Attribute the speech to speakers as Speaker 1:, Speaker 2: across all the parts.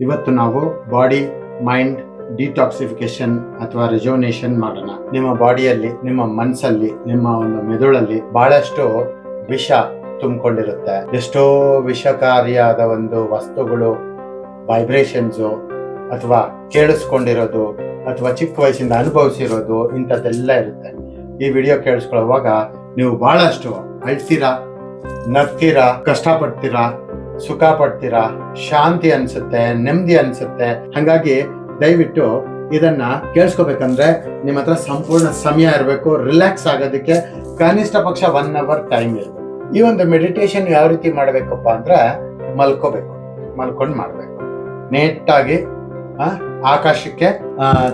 Speaker 1: ಇವತ್ತು ನಾವು body mind detoxification ಅಥವಾ ರಿಜೋನೇಷನ್ ಮಾಡೋಣ. ನಿಮ್ಮ ಬಾಡಿಯಲ್ಲಿ ನಿಮ್ಮ ಮನಸ್ಸಲ್ಲಿ ನಿಮ್ಮ ಒಂದು ಮೆದುಳಲ್ಲಿ ಬಹಳಷ್ಟು ವಿಷ ತುಂಬಿಕೊಂಡಿರುತ್ತೆ. ಎಷ್ಟೋ ವಿಷಕಾರಿಯಾದ ಒಂದು ವಸ್ತುಗಳು ವೈಬ್ರೇಷನ್ಸು ಅಥವಾ ಕೇಳಿಸ್ಕೊಂಡಿರೋದು ಅಥವಾ ಚಿಕ್ಕ ವಯಸ್ಸಿಂದ ಅನುಭವಿಸಿರೋದು ಇಂಥದ್ದೆಲ್ಲ ಇರುತ್ತೆ. ಈ ವಿಡಿಯೋ ಕೇಳಿಸ್ಕೊಳ್ಳುವಾಗ ನೀವು ಬಹಳಷ್ಟು ಅಳ್ತೀರಾ, ನಗ್ತೀರಾ, ಕಷ್ಟಪಡ್ತೀರಾ ಸುಖ ಪಡ್ತೀರಾ ಶಾಂತಿ ಅನ್ಸುತ್ತೆ, ನೆಮ್ಮದಿ ಅನ್ಸುತ್ತೆ. ಹಂಗಾಗಿ ದಯವಿಟ್ಟು ಇದನ್ನ ಕೇಳಿಸ್ಕೋಬೇಕಂದ್ರೆ ನಿಮ್ಮ ಹತ್ರ ಸಂಪೂರ್ಣ ಸಮಯ ಇರಬೇಕು ರಿಲ್ಯಾಕ್ಸ್ ಆಗೋದಕ್ಕೆ ಕನಿಷ್ಠ ಪಕ್ಷ ಒನ್ ಅವರ್ ಟೈಮ್ ಇರಬೇಕು. ಈ ಒಂದು ಮೆಡಿಟೇಷನ್ ಯಾವ ರೀತಿ ಮಾಡಬೇಕಪ್ಪ ಅಂದ್ರೆ ಮಲ್ಕೋಬೇಕು, ಮಲ್ಕೊಂಡು ಮಾಡಬೇಕು. ನೆಟ್ಟಾಗಿ ಆಕಾಶಕ್ಕೆ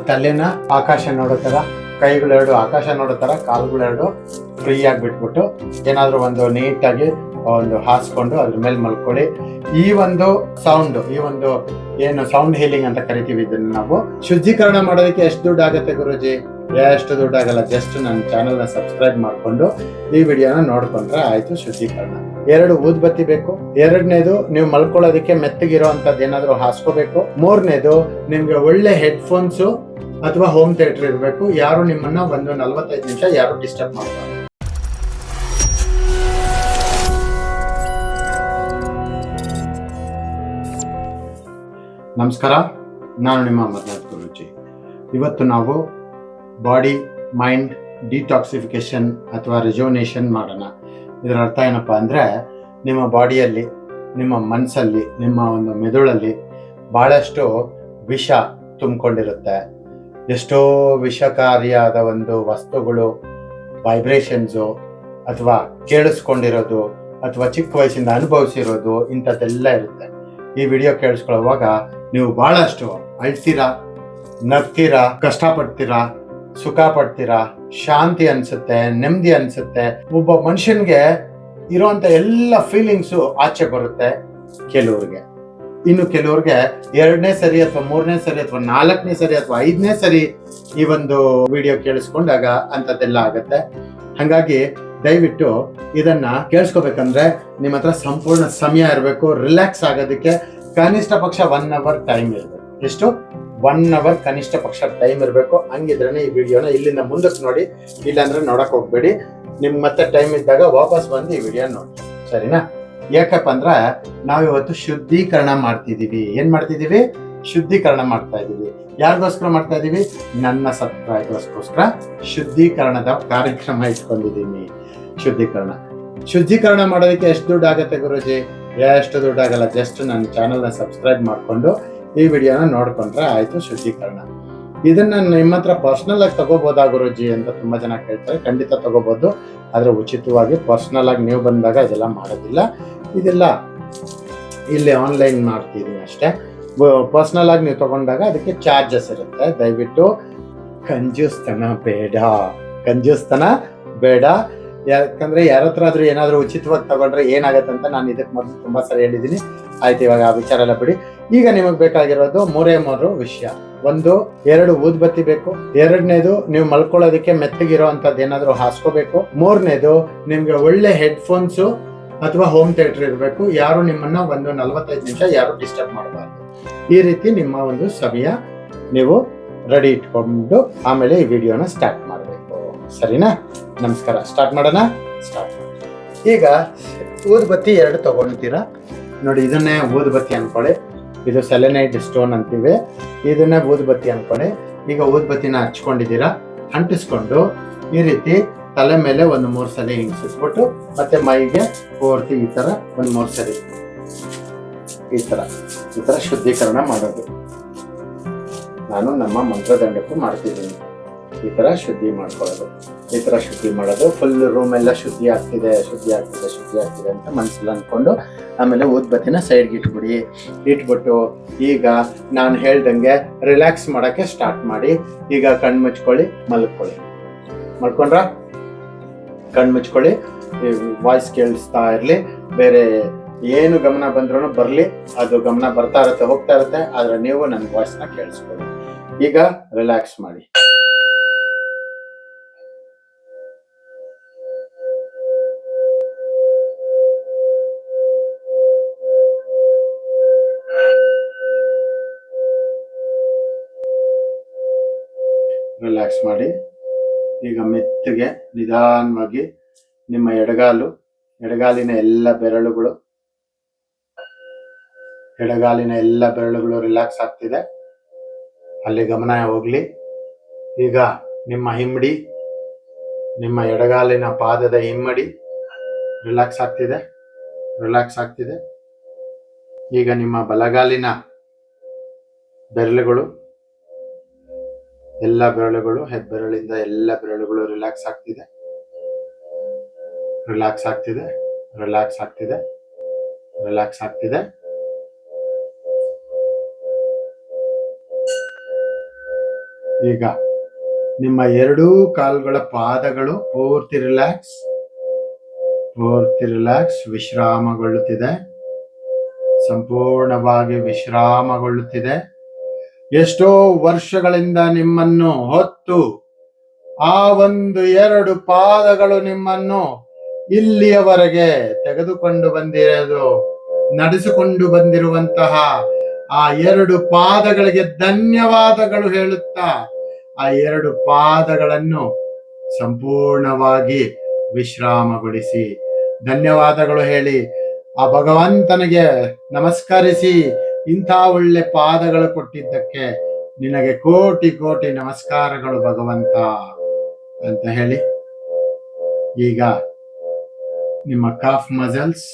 Speaker 1: ತಲೆನ ಆಕಾಶ ನೋಡೋ ಥರ ಕೈಗಳೆರಡು ಆಕಾಶ ನೋಡೋ ಥರ ಕಾಲುಗಳೆರಡು ಫ್ರೀ ಆಗಿ ಬಿಟ್ಬಿಟ್ಟು ಏನಾದರೂ ಒಂದು ನೀಟಾಗಿ ಒಂದು ಹಾಸ್ಕೊಂಡು ಅದ್ರ ಮೇಲೆ ಮಲ್ಕೊಳ್ಳಿ. ಈ ಒಂದು ಸೌಂಡ್ ಈ ಒಂದು ಏನು ಸೌಂಡ್ ಹೀಲಿಂಗ್ ಅಂತ ಕರಿತೀವಿ ಇದನ್ನ ನಾವು. ಶುದ್ಧೀಕರಣ ಮಾಡೋದಕ್ಕೆ ಎಷ್ಟು ದುಡ್ಡು ಆಗುತ್ತೆ ಗುರುಜಿ? ಎಷ್ಟು ದುಡ್ಡು ಆಗಲ್ಲ. ಜಸ್ಟ್ ನನ್ನ ಚಾನಲ್ನ ಸಬ್ಸ್ಕ್ರೈಬ್ ಮಾಡಿಕೊಂಡು ಈ ವಿಡಿಯೋನ ನೋಡ್ಕೊಂಡ್ರೆ ಆಯ್ತು ಶುದ್ಧೀಕರಣ. ಎರಡು ಊದ್ಬತ್ತಿ ಬೇಕು. ಎರಡನೇದು, ನೀವು ಮಲ್ಕೊಳ್ಳೋದಕ್ಕೆ ಮೆತ್ತಗಿರೋಂಥದ್ದು ಏನಾದರೂ ಹಾಸ್ಕೋಬೇಕು. ಮೂರನೇದು, ನಿಮ್ಗೆ ಒಳ್ಳೆ ಹೆಡ್ಫೋನ್ಸು ಅಥವಾ ಹೋಮ್ ಥಿಯೇಟರ್ ಇರಬೇಕು. ಯಾರು ನಿಮ್ಮನ್ನ ಒಂದು ನಲವತ್ತೈದು ನಿಮಿಷ ಯಾರು ಡಿಸ್ಟರ್ಬ್ ಮಾಡಬಾರ್ದು. ನಮಸ್ಕಾರ. ನಾನು ನಿಮ್ಮ ಅಮರ್ನಾಥ್ ಗುರುಜಿ ಇವತ್ತು ನಾವು ಬಾಡಿ ಮೈಂಡ್ ಡಿಟಾಕ್ಸಿಫಿಕೇಶನ್ ಅಥವಾ ರಿಜೋನೇಷನ್ ಮಾಡೋಣ. ಇದರ ಅರ್ಥ ಏನಪ್ಪ ಅಂದರೆ ನಿಮ್ಮ ಬಾಡಿಯಲ್ಲಿ, ನಿಮ್ಮ ಮನಸ್ಸಲ್ಲಿ ನಿಮ್ಮ ಒಂದು ಮೆದುಳಲ್ಲಿ ಭಾಳಷ್ಟು ವಿಷ ತುಂಬಿಕೊಂಡಿರುತ್ತೆ. ಎಷ್ಟೋ ವಿಷಕಾರಿಯಾದ ಒಂದು ವಸ್ತುಗಳು ವೈಬ್ರೇಷನ್ಸು ಅಥವಾ ಕೇಳಿಸ್ಕೊಂಡಿರೋದು ಅಥವಾ ಚಿಕ್ಕ ವಯಸ್ಸಿಂದ ಅನುಭವಿಸಿರೋದು ಇಂಥದ್ದೆಲ್ಲ ಇರುತ್ತೆ. ಈ ವಿಡಿಯೋ ಕೇಳಿಸ್ಕೊಳ್ಳುವಾಗ ನೀವು ಬಹಳಷ್ಟು ಅಳ್ತೀರಾ, ನಗ್ತೀರಾ, ಕಷ್ಟಪಡ್ತೀರಾ ಸುಖ ಪಡ್ತೀರಾ ಶಾಂತಿ ಅನ್ಸುತ್ತೆ, ನೆಮ್ಮದಿ ಅನ್ಸುತ್ತೆ, ಒಬ್ಬ ಮನುಷ್ಯನಿಗೆ ಇರುವಂತ ಎಲ್ಲ ಫೀಲಿಂಗ್ಸು ಆಚೆ ಬರುತ್ತೆ ಕೆಲವ್ರಿಗೆ. ಇನ್ನು ಕೆಲವ್ರಿಗೆ ಎರಡನೇ ಸರಿ ಅಥವಾ ಮೂರನೇ ಸರಿ ಅಥವಾ ನಾಲ್ಕನೇ ಸರಿ ಅಥವಾ ಐದನೇ ಸರಿ ಈ ಒಂದು ವಿಡಿಯೋ ಕೇಳಿಸ್ಕೊಂಡಾಗ ಅಂಥದ್ದೆಲ್ಲ ಆಗುತ್ತೆ. ಹಾಗಾಗಿ ದಯವಿಟ್ಟು ಇದನ್ನ ಕೇಳಿಸ್ಕೋಬೇಕಂದ್ರೆ ನಿಮ್ಮ ಹತ್ರ ಸಂಪೂರ್ಣ ಸಮಯ ಇರಬೇಕು ರಿಲ್ಯಾಕ್ಸ್ ಆಗೋದಕ್ಕೆ ಕನಿಷ್ಠ ಪಕ್ಷ ಒನ್ ಅವರ್ ಟೈಮ್ ಇರಬೇಕು. ಎಷ್ಟು? ಒನ್ ಅವರ್ ಕನಿಷ್ಠ ಪಕ್ಷ ಟೈಮ್ ಇರಬೇಕು. ಹಂಗಿದ್ರೆ ಈ ವಿಡಿಯೋನ ಇಲ್ಲಿಂದ ಮುಂದಕ್ಕೆ ನೋಡಿ, ಇಲ್ಲಾಂದ್ರೆ ನೋಡಕ್ ಹೋಗ್ಬೇಡಿ. ನಿಮ್ ಮತ್ತೆ ಟೈಮ್ ಇದ್ದಾಗ ವಾಪಸ್ ಬಂದು ಈ ವಿಡಿಯೋ ನೋಡಿ. ಸರಿನಾ? ಯಾಕಪ್ಪ ಅಂದ್ರೆ ನಾವಿವತ್ತು ಶುದ್ಧೀಕರಣ ಮಾಡ್ತಿದೀವಿ ಏನ್ ಮಾಡ್ತಿದೀವಿ ಶುದ್ಧೀಕರಣ ಮಾಡ್ತಾ ಇದೀವಿ ಯಾರಿಗೋಸ್ಕರ ಮಾಡ್ತಾ ಇದ್ದೀವಿ ನನ್ನ ಸಬ್ಸ್ಕ್ರೈಬರ್ಸ್ಗೋಸ್ಕರ ಶುದ್ಧೀಕರಣದ ಕಾರ್ಯಕ್ರಮ ಇಟ್ಕೊಂಡಿದ್ದೀನಿ. ಶುದ್ಧೀಕರಣ. ಶುದ್ಧೀಕರಣ ಮಾಡೋದಕ್ಕೆ ಎಷ್ಟು ದುಡ್ಡು ಆಗುತ್ತೆ ಗುರುಜಿ? ಎಷ್ಟು ದುಡ್ಡು ಆಗಲ್ಲ? ಜಸ್ಟ್ ನನ್ನ ಚಾನಲ್ನ ಸಬ್ಸ್ಕ್ರೈಬ್ ಮಾಡಿಕೊಂಡು ಈ ವಿಡಿಯೋನ ನೋಡ್ಕೊಂಡ್ರೆ ಆಯಿತು ಶುದ್ಧೀಕರಣ. ಇದನ್ನ ನಿಮ್ಮ ಹತ್ರ ಪರ್ಸ್ನಲ್ ಆಗಿ ತಗೋಬೋದಾ ಗುರುಜಿ ಅಂತ ತುಂಬ ಜನ ಕೇಳ್ತಾರೆ. ಖಂಡಿತ ತಗೋಬೋದು. ಆದರೆ ಉಚಿತವಾಗಿ ಪರ್ಸ್ನಲ್ ಆಗಿ ನೀವು ಬಂದಾಗ ಇದೆಲ್ಲ ಮಾಡೋದಿಲ್ಲ. ಇದೆಲ್ಲ ಇಲ್ಲಿ ಆನ್ಲೈನ್ ಮಾಡ್ತಿದ್ದೀನಿ ಅಷ್ಟೇ. ಪರ್ಸನಲ್ ಆಗಿ ನೀವು ತಗೊಂಡಾಗ ಅದಕ್ಕೆ ಚಾರ್ಜಸ್ ಇರುತ್ತೆ. ದಯವಿಟ್ಟು ಕಂಜೂಸ್ತನ ಬೇಡ. ಕಂಜೂಸ್ತನ ಬೇಡ. ಯಾಕಂದ್ರೆ ಯಾರ ಹತ್ರ ಆದ್ರೂ ಏನಾದ್ರೂ ಉಚಿತವಾಗಿ ತಗೊಂಡ್ರೆ ಏನಾಗತ್ತೆ ಅಂತ ನಾನು ಇದಕ್ಕೆ ಮೊದಲು ತುಂಬಾ ಸರಿ ಹೇಳಿದ್ದೀನಿ. ಆಯ್ತು, ಇವಾಗ ಆ ವಿಚಾರ ಎಲ್ಲ ಬಿಡಿ. ಈಗ ನಿಮಗೆ ಬೇಕಾಗಿರೋದು ಮೂರೇ ಮೂರು ವಿಷಯ. ಒಂದು, ಎರಡು ಊದ್ಬತ್ತಿ ಬೇಕು. ಎರಡನೇದು, ನೀವು ಮಲ್ಕೊಳ್ಳೋದಕ್ಕೆ ಮೆತ್ತಗಿರೋ ಅಂತದ್ದು ಏನಾದ್ರು ಹಾಸ್ಕೋಬೇಕು. ಮೂರನೇದು, ನಿಮ್ಗೆ ಒಳ್ಳೆ ಹೆಡ್ಫೋನ್ಸ್ ಅಥವಾ ಹೋಮ್ ಥಿಯೇಟರ್ ಇರಬೇಕು, ಯಾರು ನಿಮ್ಮನ್ನ ಒಂದು ನಲವತ್ತೈದು ನಿಮಿಷ ಯಾರು ಡಿಸ್ಟರ್ಬ್ ಮಾಡಬಾರ್ದು. ಈ ರೀತಿ ನಿಮ್ಮ ಒಂದು ಸಮಯ ನೀವು ರೆಡಿ ಇಟ್ಕೊಂಡು ಆಮೇಲೆ ಈ ವಿಡಿಯೋನ ಸ್ಟಾರ್ಟ್ ಮಾಡಬೇಕು. ಸರಿನಾ? ನಮಸ್ಕಾರ. ಸ್ಟಾರ್ಟ್ ಮಾಡೋಣ? ಸ್ಟಾರ್ಟ್ ಈಗ ಊದುಬತ್ತಿ ಎರಡು ತಗೊಳ್ತೀರಾ ನೋಡಿ, ಇದನ್ನೇ ಊದುಬತ್ತಿ ಅನ್ಕೊಳ್ಳಿ. ಇದು ಸೆಲೆನೈಟ್ ಸ್ಟೋನ್ ಅಂತೀವಿ. ಇದನ್ನೇ ಊದುಬತ್ತಿ ಅನ್ಕೊಳ್ಳಿ. ಈಗ ಊದುಬತ್ತಿನ ಹಚ್ಕೊಂಡಿದ್ದೀರಾ? ಅಂಟಿಸ್ಕೊಂಡು ಈ ರೀತಿ ತಲೆ ಮೇಲೆ ಒಂದು ಮೂರು ಸಲ ಹಿಂಗ್ ಸುತ್ಬಿಟ್ಟು ಮತ್ತೆ ಮೈಗೆ ಪೂರ್ತಿ ಈ ತರ ಒಂದು ಮೂರು ಸರಿ ಈ ತರ ಈ ತರ ಶುದ್ಧೀಕರಣ ಮಾಡೋದು. ನಾನು ನಮ್ಮ ಮಂತ್ರದಂಡಕ್ಕೂ ಮಾಡ್ತಿದ್ದೀನಿ. ಈ ತರ ಶುದ್ಧಿ ಮಾಡ್ಕೊಳ್ಳೋದು. ಈ ತರ ಶುದ್ಧಿ ಮಾಡೋದು. ಫುಲ್ ರೂಮ್ ಎಲ್ಲ ಶುದ್ಧಿ ಆಗ್ತಿದೆ ಶುದ್ಧಿ ಆಗ್ತಿದೆ ಶುದ್ಧಿ ಆಗ್ತಿದೆ ಅಂತ ಮನಸ್ಸಲ್ಲಿ ಅನ್ಕೊಂಡು ಆಮೇಲೆ ಊದ್ಬತ್ತಿನ ಸೈಡ್ಗೆ ಇಟ್ಬಿಡಿ. ಇಟ್ಬಿಟ್ಟು ಈಗ ನಾನು ಹೇಳ್ದಂಗೆ ರಿಲ್ಯಾಕ್ಸ್ ಮಾಡೋಕ್ಕೆ ಸ್ಟಾರ್ಟ್ ಮಾಡಿ. ಈಗ ಕಣ್ಣು ಮುಚ್ಕೊಳ್ಳಿ, ಮಲ್ಕೊಳ್ಳಿ. ಮಲ್ಕೊಂಡ್ರ? ಕಣ್ಣು ಮುಚ್ಕೊಳ್ಳಿ ವಾಯ್ಸ್ ಕೇಳಿಸ್ತಾ ಇರಲಿ. ಬೇರೆ ಏನು ಗಮನ ಬಂದ್ರೂ ಬರಲಿ. ಅದು ಗಮನ ಬರ್ತಾ ಇರುತ್ತೆ, ಹೋಗ್ತಾ ಇರುತ್ತೆ. ಆದರೆ ನೀವು ನನ್ನ ವಾಯ್ಸ್ನ ಕೇಳಿಸ್ಕೊಳ್ಳಿ. ಈಗ ರಿಲ್ಯಾಕ್ಸ್ ಮಾಡಿ. ರಿಲ್ಯಾಕ್ಸ್ ಮಾಡಿ. ಈಗ ಮೆತ್ತಗೆ ನಿಧಾನವಾಗಿ ನಿಮ್ಮ ಎಡಗಾಲು, ಎಡಗಾಲಿನ ಎಲ್ಲ ಬೆರಳುಗಳು, ಎಡಗಾಲಿನ ಎಲ್ಲ ಬೆರಳುಗಳು ರಿಲ್ಯಾಕ್ಸ್ ಆಗ್ತಿದೆ. ಅಲ್ಲಿ ಗಮನ ಹೋಗ್ಲಿ. ಈಗ ನಿಮ್ಮ ಹಿಮ್ಮಡಿ, ನಿಮ್ಮ ಎಡಗಾಲಿನ ಪಾದದ ಹಿಮ್ಮಡಿ ರಿಲ್ಯಾಕ್ಸ್ ಆಗ್ತಿದೆ ರಿಲ್ಯಾಕ್ಸ್ ಆಗ್ತಿದೆ. ಈಗ ನಿಮ್ಮ ಬಲಗಾಲಿನ ಬೆರಳುಗಳು ಎಲ್ಲ ಬೆರಳುಗಳು, ಹೆಬ್ಬೆರಳಿಂದ ಎಲ್ಲ ಬೆರಳುಗಳು ರಿಲ್ಯಾಕ್ಸ್ ಆಗ್ತಿದೆ. ರಿಲ್ಯಾಕ್ಸ್ ಆಗ್ತಿದೆ. ರಿಲ್ಯಾಕ್ಸ್ ಆಗ್ತಿದೆ. ರಿಲ್ಯಾಕ್ಸ್ ಆಗ್ತಿದೆ. ಈಗ ನಿಮ್ಮ ಎರಡೂ ಕಾಲುಗಳ ಪಾದಗಳು ಪೂರ್ತಿ ರಿಲ್ಯಾಕ್ಸ್ ಪೂರ್ತಿ ರಿಲ್ಯಾಕ್ಸ್ ವಿಶ್ರಾಮಗೊಳ್ಳುತ್ತಿದೆ. ಸಂಪೂರ್ಣವಾಗಿ ವಿಶ್ರಾಮಗೊಳ್ಳುತ್ತಿದೆ. ಎಷ್ಟೋ ವರ್ಷಗಳಿಂದ ನಿಮ್ಮನ್ನು ಹೊತ್ತು ಆ ಒಂದು ಎರಡು ಪಾದಗಳು ನಿಮ್ಮನ್ನು ಇಲ್ಲಿಯವರೆಗೆ ತೆಗೆದುಕೊಂಡು ಬಂದಿರೋದು ನಡೆಸಿಕೊಂಡು ಬಂದಿರುವಂತಹ ಆ ಎರಡು ಪಾದಗಳಿಗೆ ಧನ್ಯವಾದಗಳು ಹೇಳುತ್ತಾ, ಆ ಎರಡು ಪಾದಗಳನ್ನು ಸಂಪೂರ್ಣವಾಗಿ ವಿಶ್ರಾಮಗೊಳಿಸಿ. ಧನ್ಯವಾದಗಳು ಹೇಳಿ, ಆ ಭಗವಂತನಿಗೆ ನಮಸ್ಕರಿಸಿ ಇಂಥ ಒಳ್ಳೆ ಪಾದಗಳು ಕೊಟ್ಟಿದ್ದಕ್ಕೆ ನಿನಗೆ ಕೋಟಿ ಕೋಟಿ ನಮಸ್ಕಾರಗಳು ಭಗವಂತ ಅಂತ ಹೇಳಿ. ಈಗ ನಿಮ್ಮ ಕಾಫ್ ಮಸಲ್ಸ್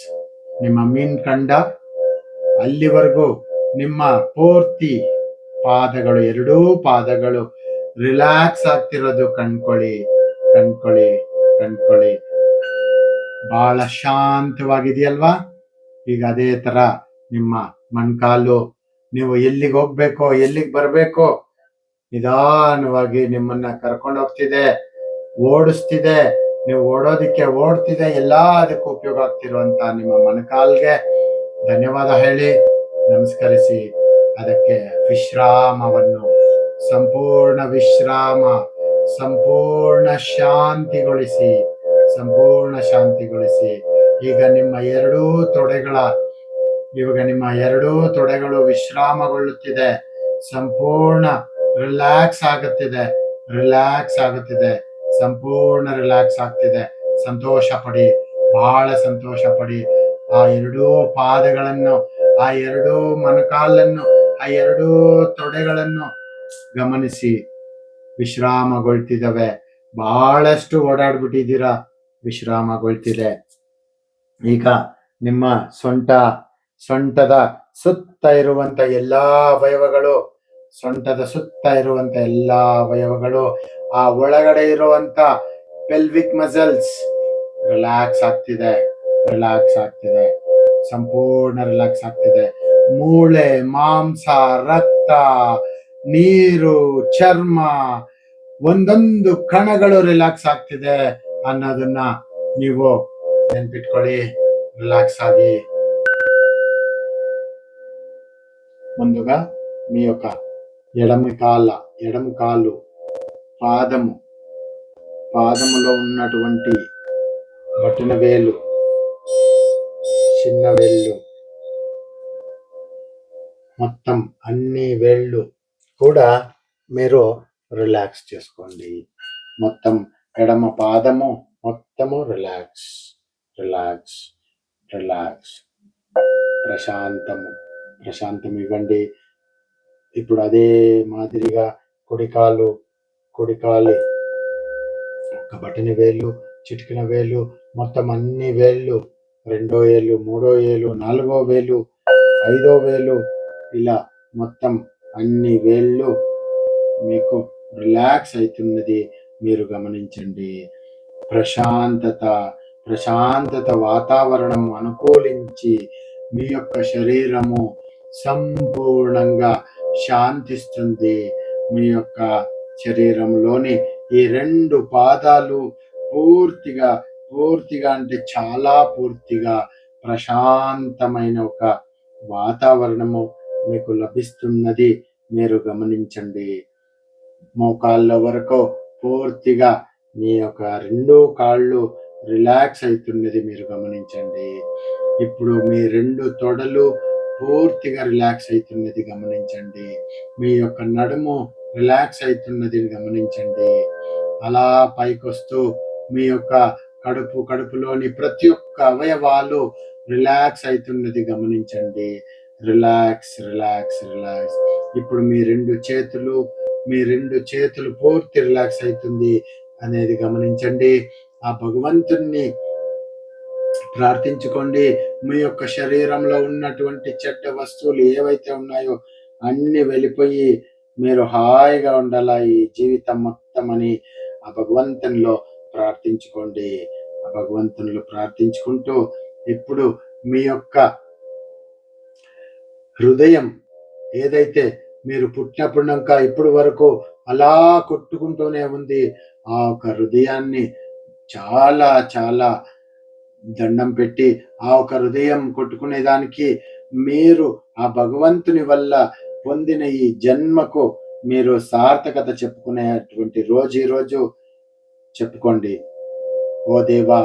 Speaker 1: ನಿಮ್ಮ ಮೀನ್ ಕಂಡ ಅಲ್ಲಿವರೆಗೂ ನಿಮ್ಮ ಪೂರ್ತಿ ಪಾದಗಳು, ಎರಡೂ ಪಾದಗಳು ರಿಲ್ಯಾಕ್ಸ್ ಆಗ್ತಿರೋದು ಕಣ್ಕೊಳ್ಳಿ ಕಣ್ಕೊಳ್ಳಿ ಕಣ್ಕೊಳ್ಳಿ ಬಹಳ ಶಾಂತವಾಗಿದೆಯಲ್ವಾ ಈಗ ಅದೇ ತರ ನಿಮ್ಮ ಮೊಣಕಾಲು, ನೀವು ಎಲ್ಲಿಗೆ ಹೋಗ್ಬೇಕೋ, ಎಲ್ಲಿಗೆ ಬರ್ಬೇಕೋ, ನಿಧಾನವಾಗಿ ನಿಮ್ಮನ್ನ ಕರ್ಕೊಂಡು ಹೋಗ್ತಿದೆ, ಓಡಿಸ್ತಿದೆ, ನೀವು ಓಡೋದಿಕ್ಕೆ ಓಡ್ತಿದೆ ಎಲ್ಲಾ ಅದಕ್ಕೂ ಉಪಯೋಗ ಆಗ್ತಿರುವಂತ ನಿಮ್ಮ ಮೊಣಕಾಲ್ಗೆ. ಧನ್ಯವಾದ ಹೇಳಿ, ನಮಸ್ಕರಿಸಿ. ಅದಕ್ಕೆ ವಿಶ್ರಾಮವನ್ನು, ಸಂಪೂರ್ಣ ವಿಶ್ರಾಮ, ಸಂಪೂರ್ಣ ಶಾಂತಿಗೊಳಿಸಿ ಸಂಪೂರ್ಣ ಶಾಂತಿಗೊಳಿಸಿ. ಈಗ ನಿಮ್ಮ ಎರಡೂ ತೊಡೆಗಳ ಇವಾಗ ನಿಮ್ಮ ಎರಡೂ ತೊಡೆಗಳು ವಿಶ್ರಾಮಗೊಳ್ಳುತ್ತಿದೆ. ಸಂಪೂರ್ಣ ರಿಲ್ಯಾಕ್ಸ್ ಆಗುತ್ತಿದೆ. ರಿಲ್ಯಾಕ್ಸ್ ಆಗುತ್ತಿದೆ. ಸಂಪೂರ್ಣ ರಿಲ್ಯಾಕ್ಸ್ ಆಗ್ತಿದೆ. ಸಂತೋಷ ಪಡಿ. ಬಹಳ ಸಂತೋಷ ಪಡಿ. ಆ ಎರಡೂ ಪಾದಗಳನ್ನು, ಆ ಎರಡೂ ಮನಕಾಲನ್ನು, ಆ ಎರಡೂ ತೊಡೆಗಳನ್ನು ಗಮನಿಸಿ. ವಿಶ್ರಾಮಗೊಳ್ತಿದ್ದಾವೆ. ಬಹಳಷ್ಟು ಓಡಾಡ್ಬಿಟ್ಟಿದ್ದೀರಾ. ವಿಶ್ರಾಮಗೊಳ್ತಿದೆ. ಈಗ ನಿಮ್ಮ ಸೊಂಟ ಸೊಂಟದ ಸುತ್ತ ಇರುವಂತ ಎಲ್ಲಾ ಅವಯವಗಳು, ಸೊಂಟದ ಸುತ್ತ ಇರುವಂತ ಎಲ್ಲಾ ಅವಯವಗಳು, ಆ ಒಳಗಡೆ ಇರುವಂತ ಪೆಲ್ವಿಕ್ ಮಸಲ್ಸ್ ರಿಲ್ಯಾಕ್ಸ್ ಆಗ್ತಿದೆ ರಿಲ್ಯಾಕ್ಸ್ ಆಗ್ತಿದೆ, ಸಂಪೂರ್ಣ ರಿಲ್ಯಾಕ್ಸ್ ಆಗ್ತಿದೆ. ಮೂಳೆ, ಮಾಂಸ, ರಕ್ತ, ನೀರು, ಚರ್ಮ, ಒಂದೊಂದು ಕಣಗಳು ರಿಲ್ಯಾಕ್ಸ್ ಆಗ್ತಿದೆ ಅನ್ನೋದನ್ನ ನೀವು ನೆನ್ಪಿಟ್ಕೊಳ್ಳಿ ರಿಲ್ಯಾಕ್ಸ್ ಆಗಿ ముందుగా మీ యొక్క ఎడమ కాళ్ళ ఎడమ కాలు పాదము. పాదములో ఉన్నటువంటి బొటన వేలు చిన్న వేళ్ళు. మొత్తం అన్ని వేళ్ళు కూడా మీరు రిలాక్స్ చేసుకోండి. మొత్తం ఎడమ పాదము మొత్తము రిలాక్స్ రిలాక్స్ రిలాక్స్ ప్రశాంతము. ప్రశాంతం ఇవ్వండి. ఇప్పుడు అదే మాదిరిగా కుడికాలు కుడికాలు ఒక బటని వేలు చిటికిన వేలు మొత్తం అన్ని వేళ్ళు రెండో ఏళ్ళు మూడో ఏళ్ళు నాలుగో వేలు ఐదో వేలు ఇలా మొత్తం అన్ని వేళ్ళు మీకు రిలాక్స్ అవుతున్నది మీరు గమనించండి. ప్రశాంతత ప్రశాంతత వాతావరణం అనుకూలించి మీ యొక్క శరీరము సంపూర్ణంగా శాంతిస్తుంది మీ యొక్క శరీరంలోని ఈ రెండు పాదాలు పూర్తిగా పూర్తిగా అంటే చాలా పూర్తిగా ప్రశాంతమైన ఒక వాతావరణము మీకు లభిస్తున్నది. మీరు గమనించండి. మోకాళ్ళ వరకు పూర్తిగా మీ యొక్క రెండు కాళ్ళు రిలాక్స్ అవుతున్నది మీరు గమనించండి. ఇప్పుడు మీ రెండు తొడలు పూర్తిగా రిలాక్స్ అవుతున్నది గమనించండి. మీ యొక్క నడుము రిలాక్స్ అవుతున్నది గమనించండి. అలా పైకొస్తూ మీ యొక్క కడుపు కడుపులోని ప్రతి ఒక్క అవయవాలు రిలాక్స్ అవుతున్నది గమనించండి. రిలాక్స్ రిలాక్స్ రిలాక్స్ ఇప్పుడు మీ రెండు చేతులు మీ రెండు చేతులు పూర్తి రిలాక్స్ అవుతుంది అనేది గమనించండి. ఆ భగవంతుణ్ణి ప్రార్థించుకోండి. మీ యొక్క శరీరంలో ఉన్నటువంటి చెడ్డ వస్తువులు ఏవైతే ఉన్నాయో అన్ని వెళ్ళిపోయి మీరు హాయిగా ఉండాలా ఈ జీవితం మొత్తం అని ఆ భగవంతునిలో ప్రార్థించుకోండి. ఆ భగవంతునిలో ప్రార్థించుకుంటూ ఇప్పుడు మీ యొక్క హృదయం ఏదైతే మీరు పుట్టినప్పుడుక ఇప్పుడు వరకు అలా కొట్టుకుంటూనే ఉంది ఆ ఒక హృదయాన్ని చాలా చాలా దండం పెట్టి ఆ ఒక హృదయం కొట్టుకునే దానికి మీరు ఆ భగవంతుని వల్ల పొందిన ఈ జన్మకు మీరు సార్థకత చెప్పుకునేటువంటి రోజు ఈ రోజు చెప్పుకోండి. ఓ దేవా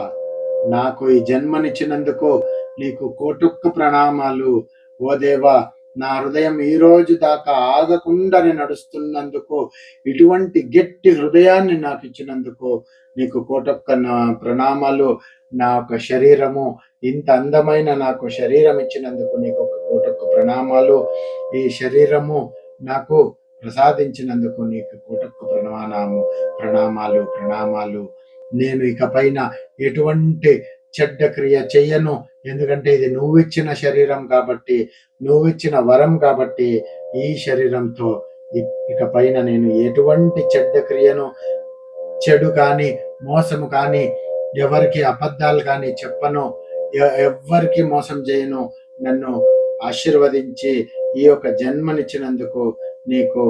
Speaker 1: నాకు ఈ జన్మనిచ్చినందుకు నీకు కోటుక్కు ప్రణామాలు. ఓ దేవా నా హృదయం ఈ రోజు దాకా ఆగకుండా నడుస్తున్నందుకు ఇటువంటి గట్టి హృదయాన్ని నాకు ఇచ్చినందుకు నీకు కోటొక్క నా ప్రణామాలు నా యొక్క శరీరము ఇంత అందమైన నాకు శరీరం ఇచ్చినందుకు నీకు ఒక కోటొక్క ప్రణామాలు. ఈ శరీరము నాకు ప్రసాదించినందుకు నీకు కోటొక్క ప్రణామాము ప్రణామాలు ప్రణామాలు. నేను ఇక పైన ఎటువంటి చెడ్డ క్రియ చెయ్యను. ఎందుకంటే ఇది నువ్వు ఇచ్చిన శరీరం కాబట్టి నువ్వు ఇచ్చిన వరం కాబట్టి ఈ శరీరంతో ఇక పైన నేను ఎటువంటి చెడ్డ క్రియను చెడు కానీ మోసము కానీ ఎవరికి అబద్ధాలు కానీ చెప్పను. ఎవ్వరికి మోసం చేయను. నన్ను ఆశీర్వదించి ఈ యొక్క జన్మనిచ్చినందుకు నీకు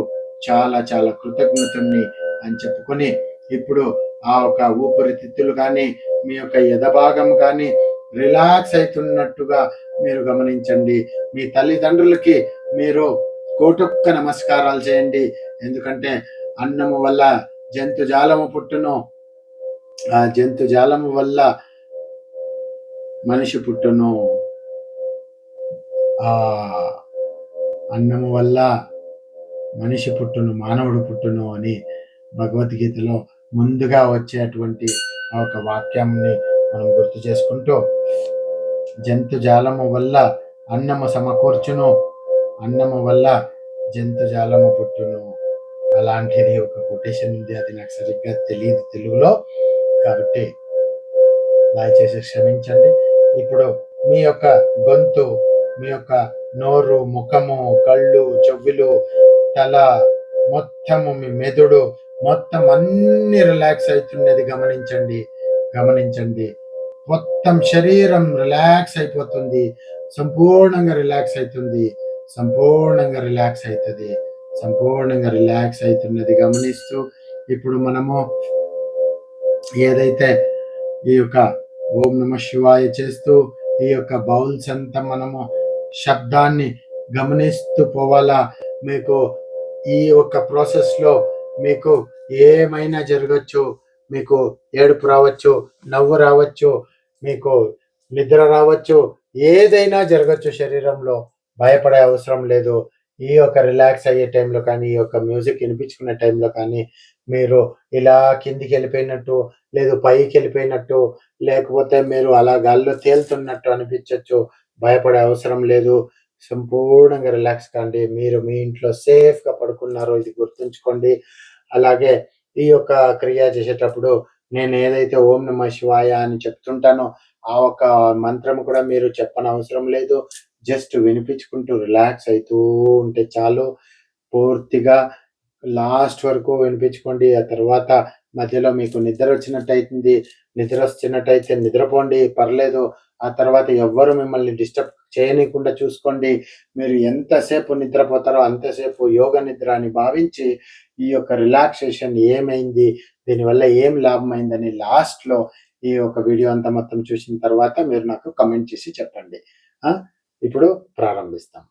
Speaker 1: చాలా చాలా కృతజ్ఞతని అని చెప్పుకొని ఇప్పుడు ఆ ఒక ఊపిరితిత్తులు కానీ మీ యొక్క యథభాగం కానీ రిలాక్స్ అవుతున్నట్టుగా మీరు గమనించండి. మీ తల్లిదండ్రులకి మీరు కోటొక్క నమస్కారాలు చేయండి. ఎందుకంటే అన్నము వల్ల జంతు జాలము పుట్టును. ఆ జంతు జాలము వల్ల మనిషి పుట్టును. ఆ అన్నము వల్ల మనిషి పుట్టును మానవుడు పుట్టును అని భగవద్గీతలో ముందుగా వచ్చేటువంటి ఒక వాక్యాన్ని మనం గుర్తు చేసుకుంటూ జంతు జాలము వల్ల అన్నము సమకూర్చును. అన్నము వల్ల జంతు జాలము పుట్టును. అలాంటిది ఒక కొటేషన్ ఉంది. అది నాకు సరిగ్గా తెలియదు తెలుగులో. కాబట్టి దయచేసి క్షమించండి. ఇప్పుడు మీ యొక్క గొంతు మీ యొక్క నోరు ముఖము కళ్ళు చెవులు తల మొత్తము మీ మెదుడు మొత్తం అన్ని రిలాక్స్ అవుతున్నది గమనించండి. గమనించండి. మొత్తం శరీరం రిలాక్స్ అయిపోతుంది. సంపూర్ణంగా రిలాక్స్ అవుతుంది సంపూర్ణంగా రిలాక్స్ అవుతుంది సంపూర్ణంగా రిలాక్స్ అవుతున్నది గమనిస్తూ ఇప్పుడు మనము ఏదైతే ఈ యొక్క ఓం నమ శివాయ చేస్తూ ఈ యొక్క బౌల్స్ అంతా మనము శబ్దాన్ని గమనిస్తూ పోవాలా? మీకు ఈ యొక్క ప్రాసెస్లో మీకు ఏమైనా జరగచ్చు? మీకు ఏడుపు రావచ్చు నవ్వు రావచ్చు మీకు నిద్ర రావచ్చు ఏదైనా జరగచ్చు శరీరంలో. భయపడే అవసరం లేదు. ఈ యొక్క రిలాక్స్ అయ్యే టైంలో కానీ ఈ యొక్క మ్యూజిక్ వినిపించుకునే టైంలో కానీ మీరు ఇలా కిందికి వెళ్ళిపోయినట్టు లేదు పైకి వెళ్ళిపోయినట్టు లేకపోతే మీరు అలా గాల్లో తేలుతున్నట్టు అనిపించవచ్చు భయపడే అవసరం లేదు. సంపూర్ణంగా రిలాక్స్ కాండి. మీరు మీ ఇంట్లో సేఫ్గా పడుకున్నారో ఇది గుర్తుంచుకోండి. అలాగే ఈ యొక్క క్రియ చేసేటప్పుడు నేను ఏదైతే ఓం నమ శివాయ అని చెప్తుంటానో ఆ ఒక మంత్రం కూడా మీరు చెప్పని అవసరం లేదు. జస్ట్ వినిపించుకుంటూ రిలాక్స్ అవుతూ ఉంటే చాలు. పూర్తిగా లాస్ట్ వరకు వినిపించుకోండి. ఆ తర్వాత మధ్యలో మీకు నిద్ర వచ్చినట్టు అవుతుంది నిద్ర వచ్చినట్టయితే నిద్రపోండి. పర్లేదు. ఆ తర్వాత ఎవ్వరు మిమ్మల్ని డిస్టర్బ్ చేయనీయకుండా చూసుకోండి. మీరు ఎంతసేపు నిద్రపోతారో అంతసేపు యోగ నిద్ర అని భావించి ఈ యొక్క రిలాక్సేషన్ ఏమైంది? దీనివల్ల ఏం లాభం అయిందని లాస్ట్లో ఈ యొక్క వీడియో అంతా మొత్తం చూసిన తర్వాత మీరు నాకు కమెంట్ చేసి చెప్పండి. ఇప్పుడు ప్రారంభిస్తాం.